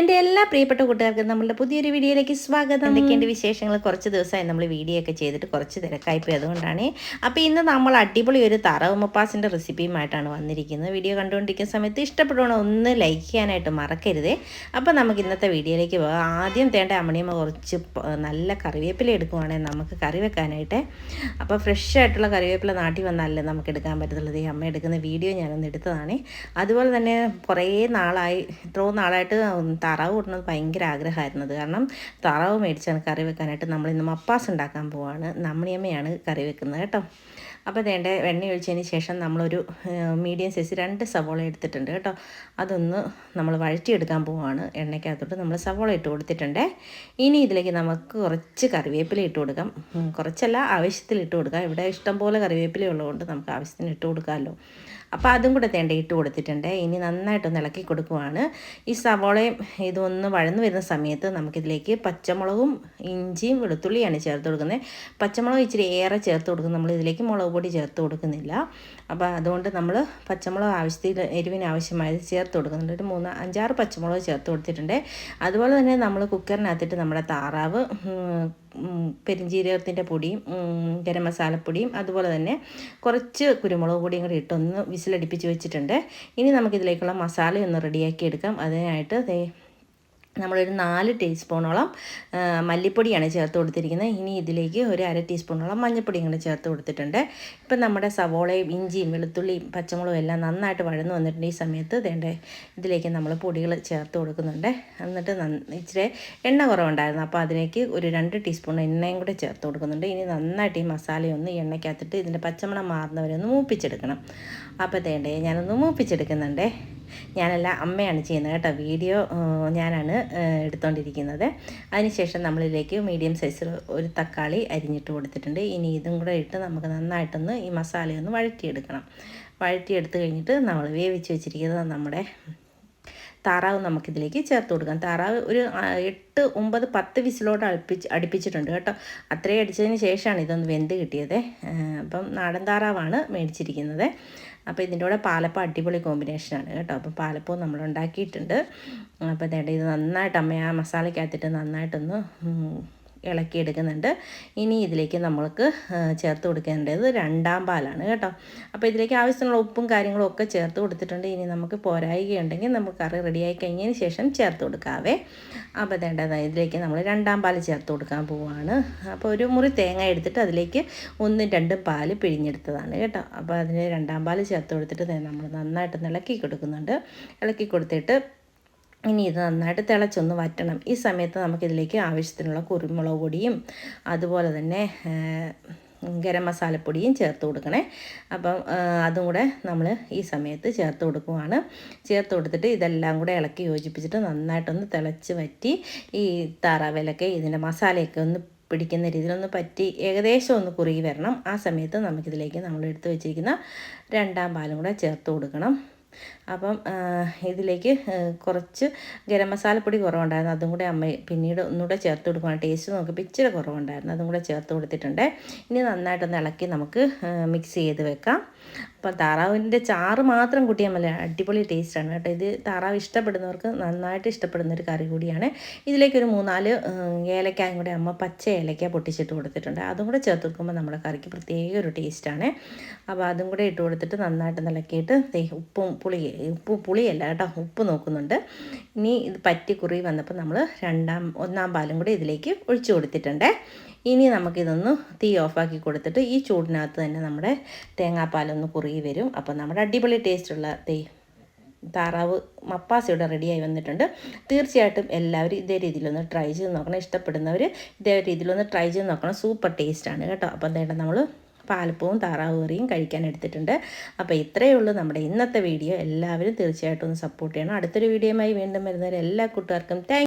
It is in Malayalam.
എന്റെ എല്ലാ പ്രിയപ്പെട്ട കൂട്ടുകാർക്കും നമ്മളുടെ പുതിയൊരു വീഡിയോയിലേക്ക് സ്വാഗതം. എന്തൊക്കെയുണ്ട് വിശേഷങ്ങൾ? കുറച്ച് ദിവസമായി നമ്മൾ വീഡിയോ ഒക്കെ ചെയ്തിട്ട് കുറച്ച് തിരക്കായിപ്പോയി അതുകൊണ്ടാണ് അപ്പോൾ ഇന്ന് നമ്മൾ അടിപൊളി ഒരു തറവ് മപ്പാസിന്റെ റെസിപ്പിയുമായിട്ടാണ് വന്നിരിക്കുന്നത്. വീഡിയോ കണ്ടുകൊണ്ടിരിക്കുന്ന സമയത്ത് ഇഷ്ടപ്പെടുവാണോ ഒന്ന് ലൈക്ക് ചെയ്യാനായിട്ട് മറക്കരുത്. അപ്പോൾ നമുക്ക് ഇന്നത്തെ വീഡിയോയിലേക്ക് പോകാം. ആദ്യം തേണ്ട അമ്മണിയമ്മ കുറച്ച് നല്ല കറിവേപ്പില എടുക്കുവാണെങ്കിൽ നമുക്ക് കറി വെക്കാനായിട്ട്. അപ്പോൾ ഫ്രഷ് ആയിട്ടുള്ള കറിവേപ്പില നാട്ടിൽ വന്നാലല്ലേ നമുക്ക് എടുക്കാൻ പറ്റത്തുള്ളത് ഈ അമ്മ എടുക്കുന്ന വീഡിയോ ഞാനൊന്ന് എടുത്തതാണ്. അതുപോലെ തന്നെ കുറേ നാളായി ഇത്രയും നാളായിട്ട് താറാവ് കൂട്ടുന്നത് ഭയങ്കര ആഗ്രഹമായിരുന്നത് കാരണം താറാവ് മേടിച്ചാണ് കറി വെക്കാനായിട്ട് നമ്മൾ ഇന്ന് മപ്പാസ് ഉണ്ടാക്കാൻ പോവാണ്. നമ്മണിയമ്മയാണ് കറി വെക്കുന്നത് കേട്ടോ. അപ്പോൾ വേണ്ട എണ്ണ ഒഴിച്ചതിന് ശേഷം നമ്മളൊരു മീഡിയം സൈസ് രണ്ട് സവോള എടുത്തിട്ടുണ്ട് കേട്ടോ. അതൊന്ന് നമ്മൾ വഴറ്റിയെടുക്കാൻ പോവാണ്. എണ്ണയ്ക്കകത്തോട്ട് നമ്മൾ സവോള ഇട്ട് കൊടുത്തിട്ടുണ്ട്. ഇനി ഇതിലേക്ക് നമുക്ക് കുറച്ച് കറിവേപ്പില ഇട്ട് കൊടുക്കാം. കുറച്ചല്ല ആവശ്യത്തിൽ ഇട്ട് കൊടുക്കാം. ഇവിടെ ഇഷ്ടം പോലെ കറിവേപ്പില ഉള്ളതുകൊണ്ട് നമുക്ക് ആവശ്യത്തിന് ഇട്ട് കൊടുക്കാമല്ലോ. അപ്പോൾ അതും കൂടെ തേണ്ട ഇട്ട് കൊടുത്തിട്ടുണ്ട്. ഇനി നന്നായിട്ടൊന്ന് ഇളക്കി കൊടുക്കുവാണ്. ഈ സവോളയും ഇതൊന്ന് വഴന്നു വരുന്ന സമയത്ത് നമുക്കിതിലേക്ക് പച്ചമുളകും ഇഞ്ചിയും വെളുത്തുള്ളിയാണ് ചേർത്ത് കൊടുക്കുന്നത്. പച്ചമുളക് ഇച്ചിരി ഏറെ ചേർത്ത് കൊടുക്കും നമ്മൾ ഇതിലേക്ക് മുളക് പൊടി ചേർത്ത് കൊടുക്കുന്നില്ല. അപ്പോൾ അതുകൊണ്ട് നമ്മൾ പച്ചമുളക് ആവശ്യത്തിൽ എരിവിന് ആവശ്യമായത് ചേർത്ത് കൊടുക്കുന്നുണ്ട്. ഒരു മൂന്ന് അഞ്ചാറ് പച്ചമുളക് ചേർത്ത് കൊടുത്തിട്ടുണ്ട്. അതുപോലെ തന്നെ നമ്മൾ കുക്കറിനകത്തിട്ട് നമ്മുടെ താറാവ് പെരിഞ്ജീരകത്തിന്റെ പൊടിയും ഗരം മസാലപ്പൊടിയും അതുപോലെ തന്നെ കുറച്ച് കുരുമുളക് പൊടിയും കൂടി ഇട്ടൊന്ന് വിസിലടിപ്പിച്ച് വെച്ചിട്ടുണ്ട്. ഇനി നമുക്കിതിലേക്കുള്ള മസാലയൊന്ന് റെഡിയാക്കി എടുക്കാം അതിനായിട്ട് നമ്മളൊരു നാല് ടീസ്പൂണോളം മല്ലിപ്പൊടിയാണ് ചേർത്ത് കൊടുത്തിരിക്കുന്നത്. ഇനി ഇതിലേക്ക് ഒരു അര ടീസ്പൂണോളം മഞ്ഞൾപ്പൊടി കൂടെ ചേർത്ത് കൊടുത്തിട്ടുണ്ട്. ഇപ്പം നമ്മുടെ സവോളയും ഇഞ്ചിയും വെളുത്തുള്ളിയും പച്ചമുളകും എല്ലാം നന്നായിട്ട് വഴന്നു വന്നിട്ടുണ്ട് ഈ സമയത്ത്. വേണ്ട ഇതിലേക്ക് നമ്മൾ പൊടികൾ ചേർത്ത് കൊടുക്കുന്നുണ്ട്. എന്നിട്ട് ഇച്ചിരി എണ്ണ കുറവുണ്ടായിരുന്നു. അപ്പോൾ അതിലേക്ക് ഒരു രണ്ട് ടീസ്പൂൺ എണ്ണയും കൂടെ ചേർത്ത് കൊടുക്കുന്നുണ്ട്. ഇനി നന്നായിട്ട് ഈ മസാലയൊന്ന് എണ്ണയ്ക്കകത്തിട്ട് ഇതിന്റെ പച്ചമണം മാറുന്നവരെ ഒന്ന് മൂപ്പിച്ചെടുക്കണം. അപ്പോൾ തേണ്ടേ ഞാനൊന്ന് മൂപ്പിച്ചെടുക്കുന്നുണ്ടേ. ഞാനല്ല അമ്മയാണ് ചെയ്യുന്നത് കേട്ടോ. വീഡിയോ ഞാനാണ് എടുത്തുകൊണ്ടിരിക്കുന്നത് അതിനുശേഷം നമ്മളിലേക്ക് മീഡിയം സൈസ് ഒരു തക്കാളി അരിഞ്ഞിട്ട് കൊടുത്തിട്ടുണ്ട്. ഇനി ഇതും കൂടെ ഇട്ട് നമുക്ക് നന്നായിട്ടൊന്ന് ഈ മസാലയൊന്ന് വഴറ്റിയെടുക്കണം. വഴറ്റിയെടുത്ത് കഴിഞ്ഞിട്ട് നമ്മൾ വേവിച്ച് വെച്ചിരിക്കുന്നത് നമ്മുടെ താറാവ് നമുക്കിതിലേക്ക് ചേർത്ത് കൊടുക്കാം. താറാവ് ഒരു എട്ട് ഒമ്പത് പത്ത് വിസിലോട്ട് അടുപ്പിച്ച് അടുപ്പിച്ചിട്ടുണ്ട് കേട്ടോ. അത്രയും അടിച്ചതിന് ശേഷമാണ് ഇതൊന്ന് വെന്ത് കിട്ടിയത്. അപ്പം നാടൻ താറാവാണ് മേടിച്ചിരിക്കുന്നത്. അപ്പോൾ ഇതിന്റെ കൂടെ പാലപ്പം അടിപൊളി കോമ്പിനേഷനാണ് കേട്ടോ. അപ്പോൾ പാലപ്പവും നമ്മൾ ഉണ്ടാക്കിയിട്ടുണ്ട്. അപ്പോൾ ഇത് നന്നായിട്ട് അമ്മയാ ആ മസാലയ്ക്കകത്തിട്ട് നന്നായിട്ടൊന്ന് ഇളക്കിയെടുക്കുന്നുണ്ട്. ഇനി ഇതിലേക്ക് നമ്മൾക്ക് ചേർത്ത് കൊടുക്കേണ്ടത് രണ്ടാം പാലാണ് കേട്ടോ. അപ്പോൾ ഇതിലേക്ക് ആവശ്യത്തിനുള്ള ഉപ്പും കാര്യങ്ങളും ഒക്കെ ചേർത്ത് കൊടുത്തിട്ടുണ്ട്. ഇനി നമുക്ക് പോരായികയുണ്ടെങ്കിൽ നമുക്ക് കറി റെഡിയായി കഴിഞ്ഞതിന് ശേഷം ചേർത്ത് കൊടുക്കാവേ. അപ്പോൾ വേണ്ടത് ഇതിലേക്ക് നമ്മൾ രണ്ടാം പാൽ ചേർത്ത് കൊടുക്കാൻ പോവുകയാണ് അപ്പോൾ ഒരു മുറി തേങ്ങ എടുത്തിട്ട് അതിലേക്ക് ഒന്നും രണ്ടും പാൽ പിഴിഞ്ഞെടുത്തതാണ് കേട്ടോ. അപ്പോൾ അതിന് രണ്ടാം പാൽ ചേർത്ത് കൊടുത്തിട്ട് നമ്മൾ നന്നായിട്ട് ഇളക്കി കൊടുക്കുന്നുണ്ട്. ഇളക്കി കൊടുത്തിട്ട് ഇനി ഇത് നന്നായിട്ട് തിളച്ചൊന്ന് വറ്റണം. ഈ സമയത്ത് നമുക്കിതിലേക്ക് ആവശ്യത്തിനുള്ള കുരുമുളക് പൊടിയും അതുപോലെ തന്നെ ഗരം മസാലപ്പൊടിയും ചേർത്ത് കൊടുക്കണേ. അപ്പം അതും കൂടെ നമ്മൾ ഈ സമയത്ത് ചേർത്ത് കൊടുക്കുവാണ്. ചേർത്ത് കൊടുത്തിട്ട് ഇതെല്ലാം കൂടെ ഇളക്കി യോജിപ്പിച്ചിട്ട് നന്നായിട്ടൊന്ന് തിളച്ച് വറ്റി ഈ താറാവിലൊക്കെ ഇതിന്റെ മസാലയൊക്കെ ഒന്ന് പിടിക്കുന്ന രീതിയിലൊന്ന് പറ്റി ഏകദേശം ഒന്ന് കുറുകി വരണം. ആ സമയത്ത് നമുക്കിതിലേക്ക് നമ്മൾ എടുത്ത് വെച്ചിരിക്കുന്ന രണ്ടാം പാലും കൂടെ ചേർത്ത് കൊടുക്കണം. അപ്പം ഇതിലേക്ക് കുറച്ച് ഗരം മസാലപ്പൊടി കുറവുണ്ടായിരുന്നു. അതും കൂടെ അമ്മ പിന്നീട് ഒന്നുകൂടെ ചേർത്ത് കൊടുക്കണം ടേസ്റ്റ് നോക്കിയപ്പോൾ ഇച്ചിരി കുറവുണ്ടായിരുന്നു. അതും കൂടെ ചേർത്ത് കൊടുത്തിട്ടുണ്ട്. ഇനി നന്നായിട്ടൊന്ന് ഇളക്കി നമുക്ക് മിക്സ് ചെയ്ത് വെക്കാം. അപ്പം താറാവിന്റെ ചാറ് മാത്രം കൂട്ടിയാൽ മതി. അടിപൊളി ടേസ്റ്റാണ് കേട്ടോ. ഇത് താറാവ് ഇഷ്ടപ്പെടുന്നവർക്ക് നന്നായിട്ട് ഇഷ്ടപ്പെടുന്ന ഒരു കറി കൂടിയാണ്. ഇതിലേക്ക് ഒരു മൂന്നാൽ ഏലക്കായും കൂടെ അമ്മ പച്ച ഏലക്ക പൊട്ടിച്ചിട്ട് കൊടുത്തിട്ടുണ്ട്. അതും കൂടെ ചേർത്ത് കൊടുക്കുമ്പോൾ നമ്മുടെ കറിക്ക് പ്രത്യേക ഒരു ടേസ്റ്റാണ് അപ്പോൾ അതും കൂടെ ഇട്ട് കൊടുത്തിട്ട് നന്നായിട്ട് നിലക്കിയിട്ട് ഉപ്പും പുളി ഉപ്പ് പുളിയല്ല കേട്ടോ ഉപ്പ് നോക്കുന്നുണ്ട്. ഇനി ഇത് പറ്റി കുറി വന്നപ്പോൾ നമ്മൾ രണ്ടാം ഒന്നാം പാലും കൂടെ ഇതിലേക്ക് ഒഴിച്ചു കൊടുത്തിട്ടുണ്ട്. ഇനി നമുക്കിതൊന്ന് തീ ഓഫാക്കി കൊടുത്തിട്ട് ഈ ചൂടിനകത്ത് തന്നെ നമ്മുടെ തേങ്ങാപ്പാലൊന്ന് കുറുകി വരും. അപ്പോൾ നമ്മുടെ അടിപൊളി ടേസ്റ്റുള്ള തേ താറാവ് മപ്പാസ് ഇവിടെ റെഡിയായി വന്നിട്ടുണ്ട്. തീർച്ചയായിട്ടും എല്ലാവരും ഇതേ രീതിയിലൊന്ന് ട്രൈ ചെയ്ത് നോക്കണം. ഇഷ്ടപ്പെടുന്നവർ ഇതേ രീതിയിലൊന്ന് ട്രൈ ചെയ്ത് നോക്കണം. സൂപ്പർ ടേസ്റ്റാണ് കേട്ടോ. അപ്പോൾ എന്തായാലും നമ്മൾ പാലപ്പവും താറാവ് കറിയും കഴിക്കാൻ എടുത്തിട്ടുണ്ട്. അപ്പോൾ ഇത്രയേ ഉള്ളൂ നമ്മുടെ ഇന്നത്തെ വീഡിയോ. എല്ലാവരും തീർച്ചയായിട്ടും ഒന്ന് സപ്പോർട്ട് ചെയ്യണം. അടുത്തൊരു വീഡിയോയുമായി വീണ്ടും വരുന്നവരെ എല്ലാ കൂട്ടുകാർക്കും താങ്ക്